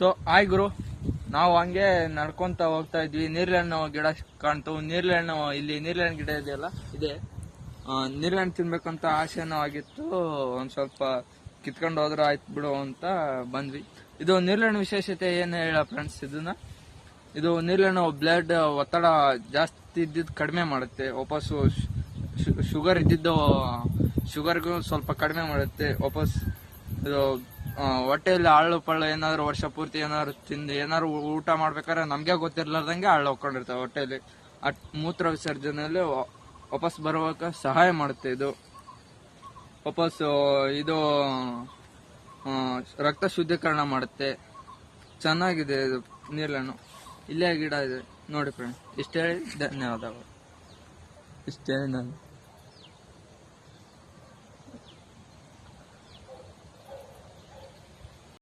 So ಆಯ್ ಗುರು. ನಾವು ಹಂಗೆ ನಡ್ಕೊಂತ ಹೋಗ್ತಾ ಇದ್ವಿ. ನೀರ್ಲೆಹಣ್ಣು ಗಿಡ ಕಾಣ್ತು. ನೀರ್ಲೆಹಣ್ಣು ಇಲ್ಲಿ ನೀರ್ಲೆಹಣ್ಣು ಗಿಡ ಇದೆಯಲ್ಲ? ಇದೆ. ನೀರ್ಲೆಣ್ಣು ತಿನ್ಬೇಕಂತ ಆಸೆನೂ ಆಗಿತ್ತು. ಒಂದು ಸ್ವಲ್ಪ ಕಿತ್ಕೊಂಡು ಹೋದ್ರೆ ಆಯ್ತು ಬಿಡು ಅಂತ ಬಂದ್ವಿ. ಇದು ನೀರ್ಲೆಹಣ್ಣು ವಿಶೇಷತೆ ಏನು ಹೇಳ ಫ್ರೆಂಡ್ಸ್ ಇದನ್ನ? ಇದು ನೀರ್ಲೆಹಣ್ಣು ಬ್ಲಡ್ ಒತ್ತಡ ಜಾಸ್ತಿ ಇದ್ದಿದ್ದು ಕಡಿಮೆ ಮಾಡುತ್ತೆ. ವಾಪಸ್ಸು ಶುಗರ್ ಇದ್ದಿದ್ದು ಶುಗರ್ಗೂ ಸ್ವಲ್ಪ ಕಡಿಮೆ ಮಾಡುತ್ತೆ. ವಾಪಸ್ ಇದು ಹೊಟ್ಟೆಯಲ್ಲಿ ಆಳು ಪಳ್ಳು ಏನಾದ್ರು ವರ್ಷ ಪೂರ್ತಿ ಏನಾದ್ರು ತಿಂದು ಏನಾದ್ರು ಊಟ ಮಾಡ್ಬೇಕಾದ್ರೆ ನಮ್ಗೆ ಗೊತ್ತಿರ್ಲಾರ್ದಂಗೆ ಆಳು ಹೋಗ್ಕೊಂಡಿರ್ತವೆ ಹೊಟ್ಟೆಯಲ್ಲಿ. ಅಟ್ ಮೂತ್ರ ವಿಸರ್ಜನೆಯಲ್ಲಿ ವಾಪಸ್ ಬರುವಾಗ ಸಹಾಯ ಮಾಡುತ್ತೆ ಇದು. ವಾಪಸ್ ಇದು ರಕ್ತ ಶುದ್ಧೀಕರಣ ಮಾಡುತ್ತೆ. ಚೆನ್ನಾಗಿದೆ ಇದು ನೀರನ್ನು. ಇಲ್ಲೇ ಗಿಡ ಇದೆ. ನೋಡಿ ಫ್ರೆಂಡ್ ಇಷ್ಟೇ ಹೇಳಿ ಧನ್ಯವಾದಗಳು. ಇಷ್ಟೇ ನಾನು.